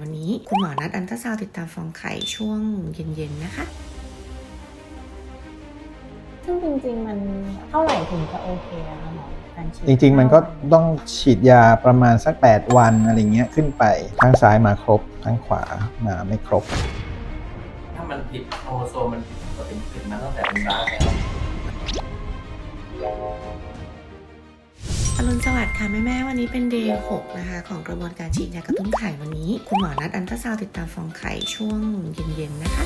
วันนี้คุณหมอนัดอันตราซาวด์ติดตามฟองไข่ช่วงเย็นๆนะคะ ซึ่งจริงๆมันเท่าไหร่ถึงจะโอเคอะคะหมอการฉีดจริง ๆ มันก็ต้องฉีดยาประมาณสัก 8 วันอะไรเงี้ยขึ้นไปข้างซ้ายมาครบข้างขวามาไม่ครบ ถ้ามันผิดโครโมโซมมันผิดปกติผิดมาตั้งแต่เป็นบ้าแล้ว อรุณสวัสดิ์ค่ะแม่แม่ๆวันนี้เป็นเดย์6นะคะของกระบวนการฉีดยากระตุ้นไข่วันนี้ คุณหมอนัดอันตราซาวด์ติดตามฟองไข่ช่วงเย็นๆนะคะ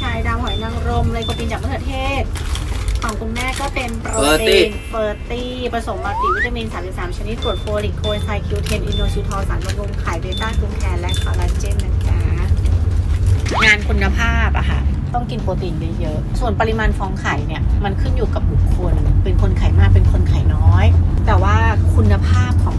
ชายดำหอยนางรมไลโคปีนจากมะเขือเทศ ของคุณแม่ก็เป็นโปรตีนเฟอร์ตี้ผสมมัลติวิตามิน 33 ชนิดกรดโฟลิกโคเอนไซม์คิวเทน อินโนซิทอลสารบำรุงไข่เบต้ากลูแคนและคอลลาเจนนะจ๊ะงานคุณภาพอะค่ะต้องกินโปรตีนเยอะๆ ส่วนปริมาณฟองไข่เนี่ย มันขึ้นอยู่กับบุคคล เป็นคนไข่มาก เป็นคนไข่น้อย แต่ว่าคุณภาพของ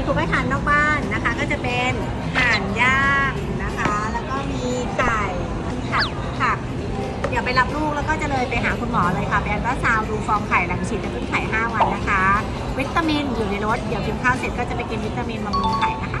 นะคะวันนี้คุณไปทานนอกบ้านนะคะ ก็จะเป็นห่านย่างนะคะ แล้วก็มีไก่ผัดผัก เดี๋ยวไปรับลูกแล้วก็จะเลยไปหาคุณหมอเลยค่ะไปอันตราซาวด์ดูฟองไข่หลังฉีดจะขึ้นไข่ 5 วันนะคะ วิตามินอยู่ในรถเดี๋ยวกินข้าวเสร็จก็จะไปกินวิตามินบำรุงไข่นะคะ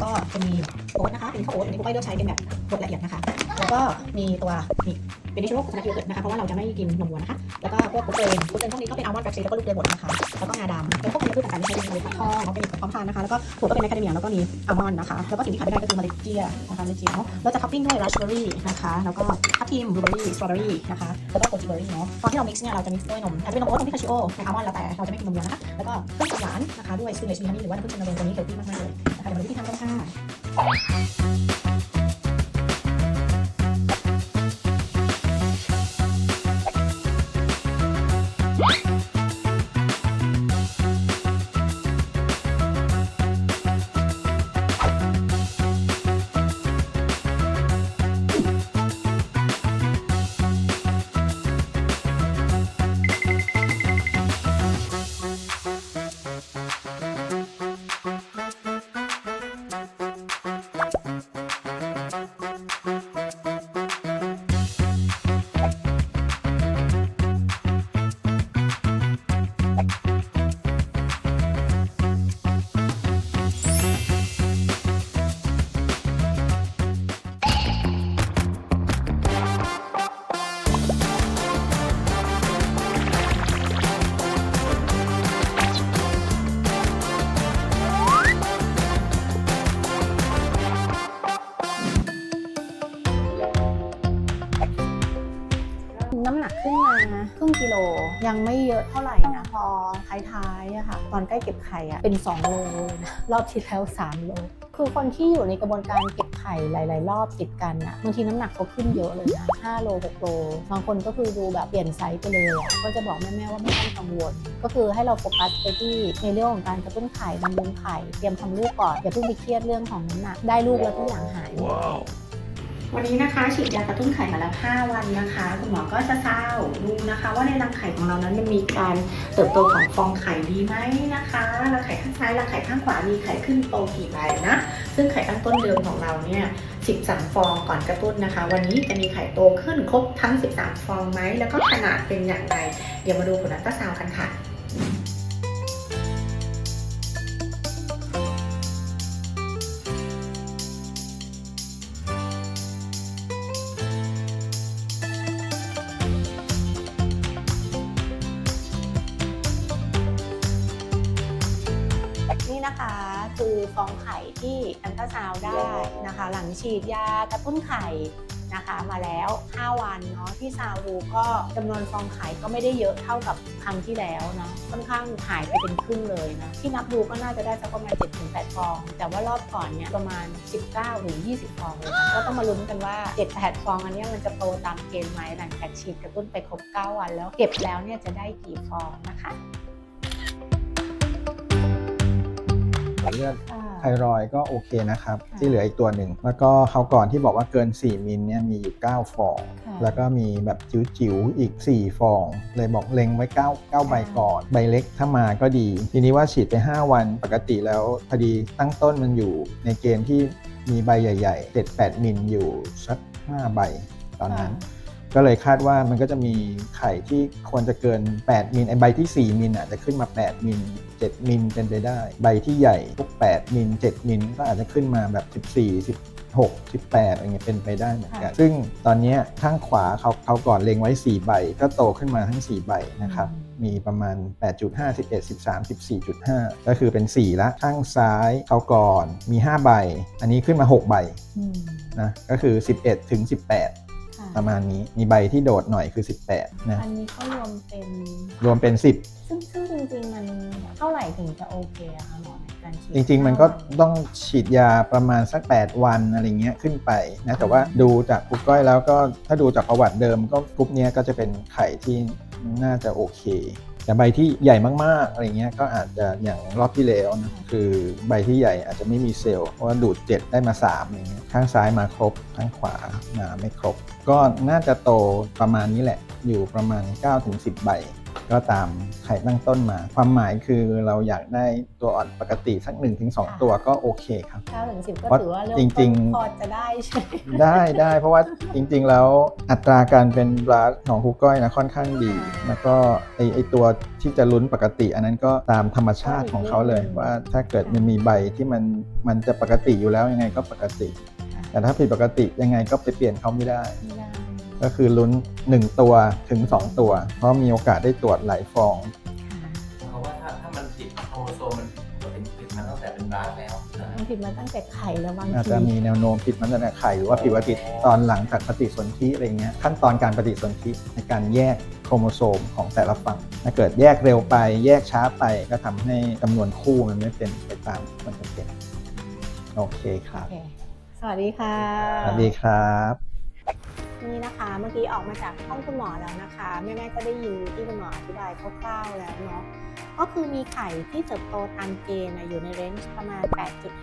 ดี๋ยวก็จะมีโอ๊ตนะคะเป็นข้าวโอ๊ตอันนี้พวกไอ้เลือกใช้เป็นแบบบดละเอียดนะคะ แล้วก็มีตัวนี่เป็นดิชโลคุนัทโยเกิร์ตนะคะเพราะว่าเราจะไม่กินนมวัวนะคะ แล้วก็พวกโปรตีนโปรตีนพวกนี้ก็เป็นอัลมอนด์แฟคซีแล้วก็ลูกเดือยบดนะคะ แล้วก็งาดำแล้วพวกเป็นพืชต่างๆที่ใช้เป็นเมล็ดฟักทองแล้วเป็นพร้อมทานนะคะ แล้วก็ถั่วก็เป็นแมคคาเดเมียแล้วก็มีอัลมอนด์นะคะ แล้วก็สิ่งที่ขาดไม่ได้ก็คือเมล็ดเจียนะคะเมล็ดเจียเนาะแล้วจะท็อปปิ้งด้วยราสเบอร์รี่นะคะ แล้วก็ทับทิมบลูเบอร์รี่สตรอเบอร์รี่นะคะ แล้วก็โกจิเบอร์รี่เนาะ ตอนที่เรา mix เนี่ยเราจะ mix ด้วยนมอาจจะเป็นนมโอ๊ตนมพิคาชิโอในอัลมอนด์แล้วแต่เราจะไม่กินนมวัวนะคะ แล้วก็เพิ่มความหวานนะคะด้วยสปินเนชมีฮันนี่หรือว่าน้ำผึ้งชนโรงตัวนี้เฮลตี้มากๆเลยนะคะเดี๋ยวมาดูวิธีทำกันค่ะうん ยังไม่เยอะเท่าไหร่นะพอท้ายๆอะค่ะ ตอนใกล้เก็บไข่อะเป็น 2 โลเลยนะ รอบที่แล้ว 3 โล คือคนที่อยู่ในกระบวนการเก็บไข่หลาย ๆ รอบติดกันอะบางทีน้ำหนักเขาขึ้นเยอะเลยนะ5โล 6 โล บางคนก็คือดูแบบเปลี่ยนไซส์ไปเลยอะก็จะบอกแม่ ๆ ว่าไม่ต้องกังวล ก็คือให้เราโฟกัสไปที่ในเรื่องของการกระตุ้นไข่บำรุงไข่เตรียมทำลูกก่อนอย่าเพิ่งไปเครียดเรื่องของน้ำหนักได้ลูกแล้วทุกอย่างหายหมด วันนี้นะคะฉีดยากระตุ้นไข่มาแล้ว 5 วันนะคะ คุณหมอก็จะเศร้าดูนะคะ ว่าในรังไข่ของเรานั้นมันมีการเติบโตของฟองไข่ดีไหมนะคะรังไข่ข้างซ้ายรังไข่ข้างขวามีไข่ขึ้นโตกี่ใบนะ ซึ่งไข่ตั้งต้นเดิมของเราเนี่ย 13 ฟองก่อนกระตุ้นนะคะ วันนี้จะมีไข่โตขึ้นครบทั้ง 13 ฟองไหมแล้วก็ขนาดเป็นอย่างไร เดี๋ยวมาดูผลอัลตราซาวด์กันค่ะ ที่อันตราซาวได้นะคะ หลังฉีดยากระตุ้นไข่นะคะมาแล้ว 5 วันเนาะที่ซาวูก็จำนวนฟองไข่ก็ไม่ได้เยอะเท่ากับครั้งที่แล้วเนาะค่อนข้างหายไปเป็นครึ่งเลยนะที่นับดูก็น่าจะได้สักประมาณ 7-8 ฟอง แต่ว่ารอบก่อนเนี่ยประมาณ 19หรือ20 ฟองเลยก็ต้องมาลุ้นกันว่า 7-8 ฟองอันนี้มันจะโตตามเกณฑ์ไหมหลังจากฉีดกระตุ้นไปครบ 9 วัน แล้วเก็บแล้วเนี่ยจะได้กี่ฟองนะคะเลือดค่ะ ไทรอยด์ก็โอเคนะครับค่ะที่เหลืออีกตัวหนึ่ง แล้วก็เขาวก่อนที่บอกว่าเกิน 4 มิลเนี่ยมีอยู่ 9 ฟองค่ะแล้วก็มีแบบจิ๋วๆ อีก 4 ฟอง เลยบอกเล็งไว้ 9 9 ใบก่อน ใบเล็กถ้ามาก็ดี ทีนี้ว่าฉีดไป 5 วันปกติแล้วพอดีตั้งต้นมันอยู่ในเกณฑ์ที่มีใบใหญ่ ๆ 7-8 มิลอยู่สัก 5 ใบตอนนั้น ก็เลยคาดว่ามันก็จะมีไข่ที่ควรจะเกิน 8 มิลไอใบที่ 4 มิลอาจจะขึ้นมา 8 มิล 7 มิลเป็นไปได้ ใบที่ใหญ่พวก 8 มิล 7 มิลก็อาจจะขึ้นมาแบบ 14 16 18อะไรเงี้ยเป็นไปได้เหมือนกันค่ะซึ่งตอนเนี้ยข้างขวาเขาเขาก่อนเล็งไว้ 4 ใบ ก็โตขึ้นมาทั้ง 4 ใบนะครับ มีประมาณ 8.5 11 13 14.5 ก็คือเป็น 4 ละ ข้างซ้ายเขาก่อนมี 5 ใบ อันนี้ขึ้นมา 6 ใบอืมนะ ก็คือ 11 ถึง 18ค่ะ ประมาณนี้มีใบที่โดดหน่อยคือ 18 นะ อันนี้ก็รวมเป็น รวมเป็นซึ่งซึ่งจริงๆ มันเท่าไหร่ถึงจะโอเคอะคะหมอในการฉีด10จริงๆ มันก็ต้องฉีดยาประมาณสัก 8 วันอะไรเงี้ยขึ้นไปนะแต่ว่าดูจากกรุ๊ปก้อยแล้วก็ถ้าดูจากประวัติเดิมก็กรุ๊ปเนี้ยก็จะเป็นไข่ที่น่าจะโอเค แต่ใบที่ใหญ่มากๆอะไรเงี้ยก็อาจจะอย่างรอบที่แล้วนะคือใบที่ใหญ่อาจจะไม่มีเซลล์เพราะว่าดูด 7 ได้มา3อะไรเงี้ยข้างซ้ายมาครบ ข้างขวามาไม่ครบ ก็น่าจะโตประมาณนี้แหละอยู่ประมาณ 9-10 ใบ ก็ตามไข่ตั้งต้นมา ความหมายคือเราอยากได้ตัวอ่อนปกติสัก1-2ตัวก็โอเคครับเก้าถึงสิบก็เพราะถือว่าเริ่มจริต้งนๆพอจะได้ใช่ไหมได้ได้เพราะว่าจริง ๆ แล้วอัตราการเป็นบลัสของครูก้อยนะค่อนข้างดี แล้วก็ไอไอตัวที่จะลุ้นปกติ อันนั้นก็ตามธรรมชาติของเขาเลยว่าถ้าเกิดมันมีใบที่มันมันจะปกติอยู่แล้วยังไงก็ปกติ แต่ถ้าผิดปกติยังไงก็ไปเปลี่ยนเขาไม่ได้ไม่ได้ ก็คือลุ้น 1 ตัวถึง 2 ตัว เพราะมีโอกาสได้ตรวจหลายฟอง เพราะว่าถ้าถ้ามันผิดโครโมโซมมันปกติผิดมาตั้งแต่เป็นบาสแล้วนะมันผิดมาตั้งแต่ไข่แล้วบางอาจทีจะมีแนวโน้มผิดมันตั้งแต่ไข่หรือว่าผิดปกติตอนหลังจากปฏิสนธิอะไรเงี้ยขั้นตอนการปฏิสนธิในการแยกโครโมโซมของแต่ละฝั่งถ้าเกิดแยกเร็วไป แยกช้าไปก็ทำให้จำนวนคู่มันไม่เป็นไปตามที่มันจะเป็นโอเคครับโอเคสวัสดีค่ะ สวัสดีครับ นี่นะคะ เมื่อกี้ออกมาจากห้องคุณหมอแล้วนะคะแม่ๆก็ได้ยินที่คุณหมออธิบายคร่าวๆแล้วเนาะก็คือมีไข่ที่เติบโตตามเกณฑ์อะอยู่ในเรนจ์ประมาณ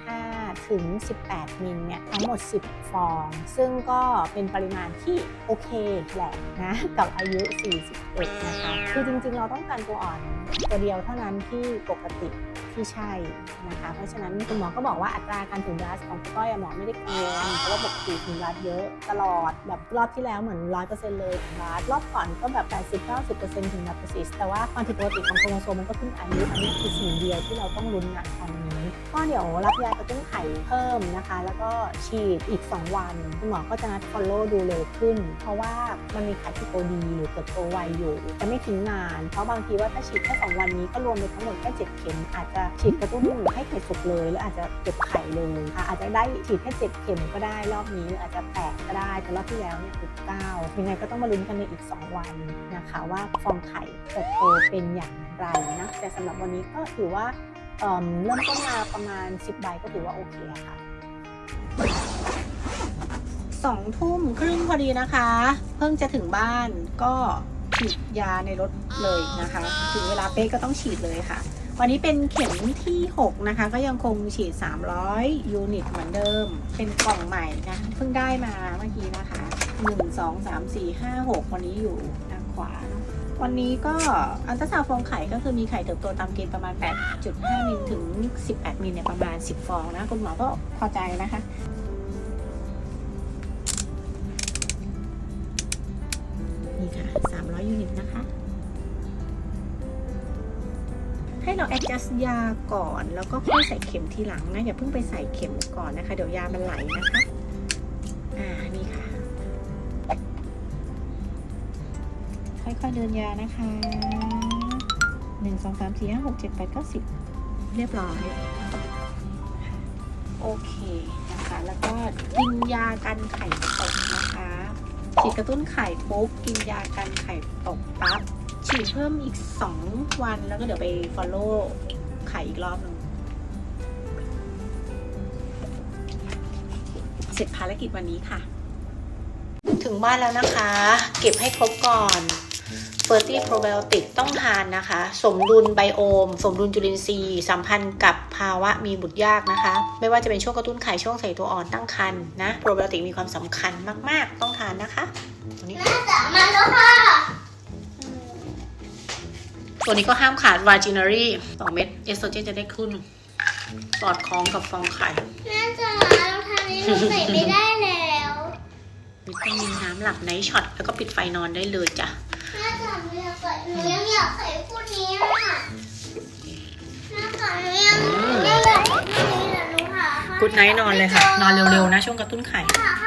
8.5 ถึง 18 มิลเนี่ยทั้งหมด 10 ฟอง ซึ่งก็เป็นปริมาณที่โอเคแหละนะกับอายุ 41 นะคะ คือจริงๆ เราต้องการตัวอ่อนตัวเดียวเท่านั้นที่ปกติ ที่ใช่นะคะ เพราะฉะนั้นคุณหมอก็บอกว่าอัตราการถึงบลัสของคุณก้อยหมอไม่ได้กังวลเพราะว่าปกติถึงบลัสเยอะตลอดแบบรอบที่แล้วเหมือน100%เลยถึงบลัสรอบก่อนก็แบบ80-90%ถึงบลัสซิสแต่ว่าความผิดปกติของโครโมโซมมันก็ขึ้นอายุอันนี้คือสิ่งเดียวที่เราต้องลุ้นนะตอนนี้ก็เดี๋ยวรับยากระตุ้นไข่เพิ่มนะคะ แล้วก็ฉีดอีก 2 วันคุณหมอก็จะนัด follow ดูเร็วขึ้น เพราะว่ามันมีไข่ที่โตดีหรือเติบโตไวอยู่จะไม่ทิ้งนาน เพราะบางทีว่าถ้าฉีดแค่2วันนี้ก็รวมไปทั้งหมดแค่7เข็มอาจจะฉีดกระตุ้นให้ไข่สุกเลยหรืออาจจะเก็บไข่เลยค่ะอาจจะได้ฉีดแค่7เข็มก็ได้รอบนี้หรืออาจจะแปดก็ได้แต่รอบที่แล้วเนี่ยคือ9ยังไงก็ต้องมาลุ้นกันในอีก 2 วันนะคะว่าฟองไข่เติบโตเป็นอย่างไรนะแต่สำหรับวันนี้ก็ถือว่าเริ่มต้นมาประมาณ 10ใบก็ถือว่าโอเคค่ะสองทุ่มครึ่งพอดีนะคะ เพิ่งจะถึงบ้านก็ฉีดยาในรถเลยนะคะ ถึงเวลาเป๊ะก็ต้องฉีดเลยค่ะ วันนี้เป็นเข็มที่ 6 นะคะ ก็ยังคงฉีด 300 ยูนิตเหมือนเดิม เป็นกล่องใหม่นะเพิ่งได้มาเมื่อกี้นะคะ 1 2 3 4 5 6 วันนี้อยู่ทางขวา วันนี้ก็อัลตราซาวฟองไข่ก็คือมีไข่เติบโตตามเกณฑ์ประมาณ 8.5 มิลถึง 18 มิลเนี่ยประมาณ 10 ฟองนะ คุณหมอก็พอใจนะคะนี่ค่ะ 300 ยูนิตนะคะ ให้เรา adjust ยาก่อน แล้วก็ค่อยใส่เข็มทีหลังนะอย่าเพิ่งไปใส่เข็มก่อนนะคะ เดี๋ยวยามันไหลนะคะอ่านี่ค่ะ ค่อยๆเดินยานะคะหนึ่งสองสามสี่ห้าหกเจ็ดแปดเก้าสิบเรียบร้อย โอเคนะคะนะคะแล้วก็กินยากันไข่ตกนะคะฉีดกระตุ้นไข่ปุ๊บกินยากันไข่ตกปั๊บ ฉีดเพิ่มอีก 2 วันแล้วก็เดี๋ยวไป follow ไข่อีกรอบหนึ่งเสร็จภารกิจวันนี้ค่ะ ถึงบ้านแล้วนะคะ เก็บให้ครบก่อนเฟอร์ตี้โปรไบโอติกต้องทานนะคะ สมดุลไบโอม สมดุลจุลินทรีย์ สัมพันธ์กับภาวะมีบุตรยากนะคะ ไม่ว่าจะเป็นช่วงกระตุ้นไข่ช่วงใส่ตัวอ่อนตั้งครรภ์นะ โปรไบโอติกมีความสำคัญมาก ๆ ต้องทานนะคะตัวนี้แม่จ๋ามาแล้วค่ะ ตัวนี้ก็ห้ามขาดวาจินารี2เม็ดเอสโตรเจนจะได้ขึ้น สอดคล้องกับฟองไข่แม่จ๋ารองเท้านี้หนูใส่ไม่ได้แล้ววิตามินน้ำหลับไนท์ช็อตแล้วก็ปิดไฟนอนได้เลยจ้ะแม่จ๋าหนูอยากใส่หนูยังอยากใส่คู่นี้อะแม่จ๋าหนูยังหนูยังอยากใส่คู่นี้แต่หนูหากุดไนท์นอนเลยค่ะ นอนเร็วๆนะช่วงกระตุ้นไข่ หา